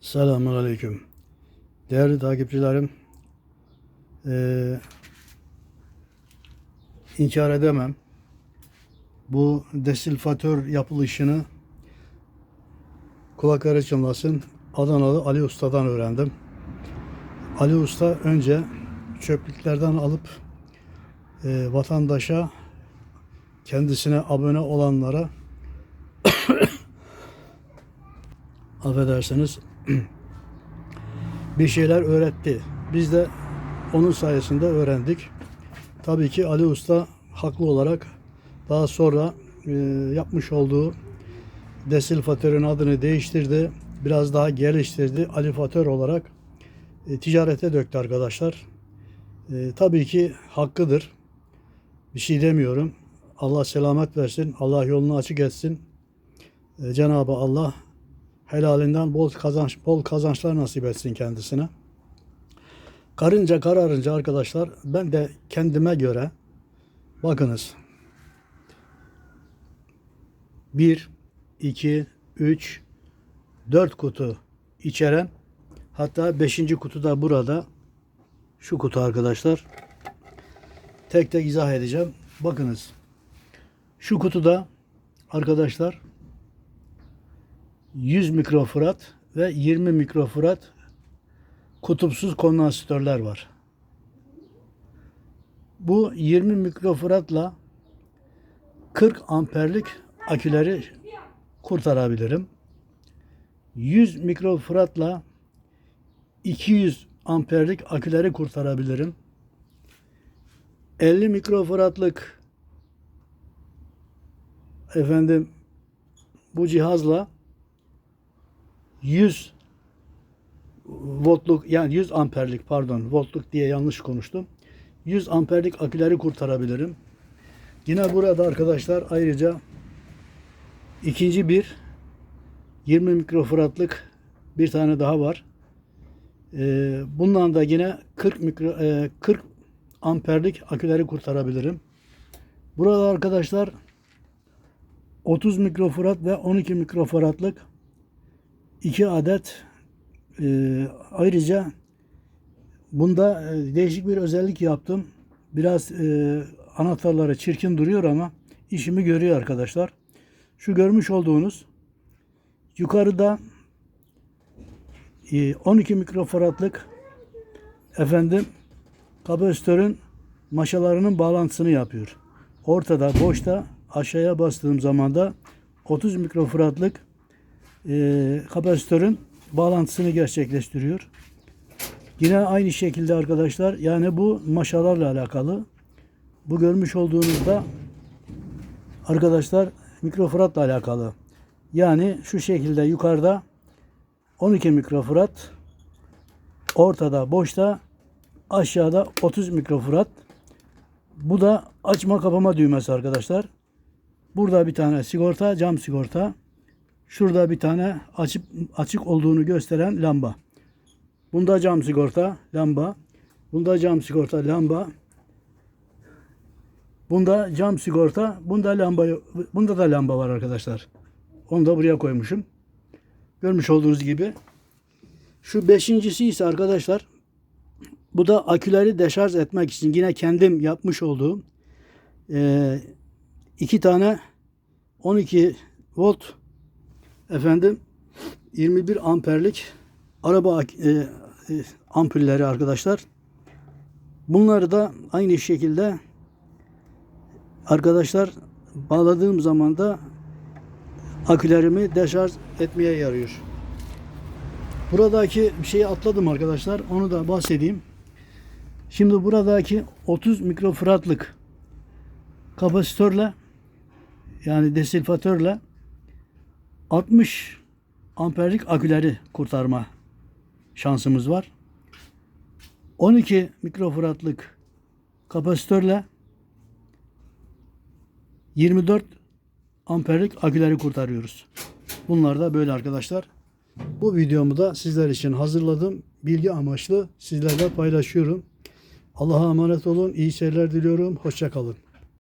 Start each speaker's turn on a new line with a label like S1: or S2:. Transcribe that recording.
S1: Selamun Aleyküm. Değerli takipçilerim, eee inkar edemem. Bu desilfatör yapılışını kulakları çınlasın Adanalı Ali Usta'dan öğrendim. Ali Usta önce çöplüklerden alıp eee, vatandaşa kendisine abone olanlara affedersiniz bir şeyler öğretti. Biz de onun sayesinde öğrendik. Tabii ki Ali Usta haklı olarak daha sonra e, yapmış olduğu desilfatörün adını değiştirdi. Biraz daha geliştirdi. Alifatör olarak e, ticarete döktü arkadaşlar. E, tabii ki hakkıdır. Bir şey demiyorum. Allah selamet versin. Allah yolunu açık etsin. E, Cenab-ı Allah helalinden bol kazanç bol kazançlar nasip etsin kendisine. Karınca kararınca arkadaşlar ben de kendime göre bakınız 1 2 3 4 kutu içeren hatta 5. kutu da burada şu kutu arkadaşlar tek tek izah edeceğim. Bakınız şu kutuda arkadaşlar 100 mikrofrat ve 20 mikrofrat kutupsuz kondansatörler var. Bu 20 mikrofratla 40 amperlik aküleri kurtarabilirim. 100 mikrofratla 200 amperlik aküleri kurtarabilirim. 50 mikrofratlık efendim bu cihazla 100 voltluk yani 100 amperlik pardon voltluk diye yanlış konuştum. 100 amperlik aküleri kurtarabilirim. Yine burada arkadaşlar ayrıca ikinci bir 20 mikrofratlık bir tane daha var. Ee, bundan da yine 40 mikro, e, 40 amperlik aküleri kurtarabilirim. Burada arkadaşlar 30 mikrofrat ve 12 mikrofratlık 2 adet e, ayrıca bunda e, değişik bir özellik yaptım. Biraz e, anahtarları çirkin duruyor ama işimi görüyor arkadaşlar. Şu görmüş olduğunuz yukarıda e, 12 mikrofaradlık efendim kapasitörün maşalarının bağlantısını yapıyor. Ortada boşta aşağıya bastığım zaman da 30 mikrofaradlık e, kapasitörün bağlantısını gerçekleştiriyor. Yine aynı şekilde arkadaşlar yani bu maşalarla alakalı. Bu görmüş olduğunuzda arkadaşlar mikrofratla alakalı. Yani şu şekilde yukarıda 12 mikrofrat ortada boşta aşağıda 30 mikrofrat. Bu da açma kapama düğmesi arkadaşlar. Burada bir tane sigorta, cam sigorta. Şurada bir tane açıp açık olduğunu gösteren lamba. Bunda cam sigorta, lamba. Bunda cam sigorta, lamba. Bunda cam sigorta, bunda lamba, bunda da lamba var arkadaşlar. Onu da buraya koymuşum. Görmüş olduğunuz gibi. Şu beşincisi ise arkadaşlar bu da aküleri deşarj etmek için yine kendim yapmış olduğum e, iki tane 12 volt efendim 21 amperlik araba e, e, ampulleri arkadaşlar. Bunları da aynı şekilde arkadaşlar bağladığım zaman da akülerimi deşarj etmeye yarıyor. Buradaki bir şeyi atladım arkadaşlar. Onu da bahsedeyim. Şimdi buradaki 30 mikrofratlık kapasitörle yani desilfatörle 60 amperlik aküleri kurtarma şansımız var. 12 mikrofratlık kapasitörle 24 amperlik aküleri kurtarıyoruz. Bunlar da böyle arkadaşlar. Bu videomu da sizler için hazırladım. Bilgi amaçlı sizlerle paylaşıyorum. Allah'a emanet olun. İyi seyirler diliyorum. Hoşçakalın.